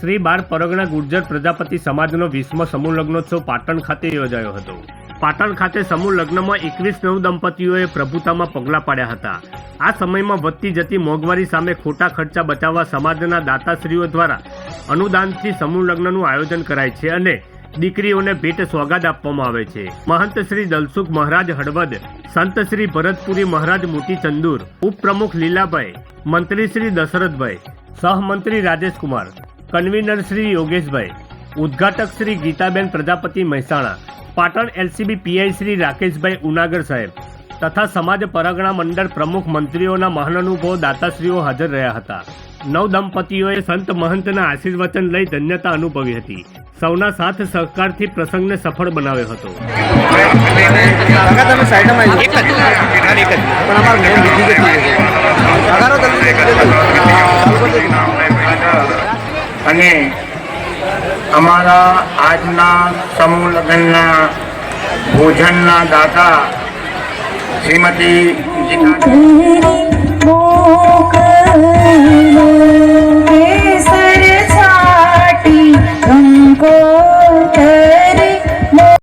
શ્રી બાર પરગણા ગુર્જર પ્રજાપતિ સમાજનો વીસમો સમૂહ લગ્નોત્સવ પાટણ ખાતે યોજાયો હતો. પાટણ ખાતે સમૂહ લગ્નમાં એકવીસ નવ દંપતીઓએ પ્રભુતામાં પગલાં પાડ્યા હતા. આ સમયમાં વધતી જતી મોંઘવારી સામે ખોટા ખર્ચા બચાવવા સમાજના દાતાશ્રીઓ દ્વારા અનુદાનથી સમૂહ લગ્નનું આયોજન કરાય છે અને દીકરીઓને ભેટ સ્વાગત આપવામાં આવે છે. મહંત શ્રી દલસુખ મહારાજ હળવદ, સંત શ્રી ભરતપુરી મહારાજ મોટી ચંદુર, ઉપપ્રમુખ લીલાભાઈ, મંત્રી શ્રી દશરથભાઈ, સહમંત્રી રાજેશકુમાર કન્વીનર શ્રી યોગેશભાઈ ઉદ્ઘાટક શ્રી ગીતાબેન પ્રજાપતિ મહેસાણા પાટણ એલસીબી પીઆઈ શ્રી રાકેશભાઈ ઉનાગર સાહેબ તથા સમાજ પરગણા મંડળ પ્રમુખ મંત્રીઓના મહાનુભવો દાતાશ્રીઓ હાજર રહ્યા હતા. નવ દંપતીઓએ સંત મહંતના આશીર્વચન લઈ ધન્યતા અનુભવી હતી. સૌના સાથ સહકારથી પ્રસંગને સફળ બનાવ્યો હતો. સાઈડમાં પણ અને અમારા આજના સમૂહ લગ્નના ભોજનના દાતા શ્રીમતી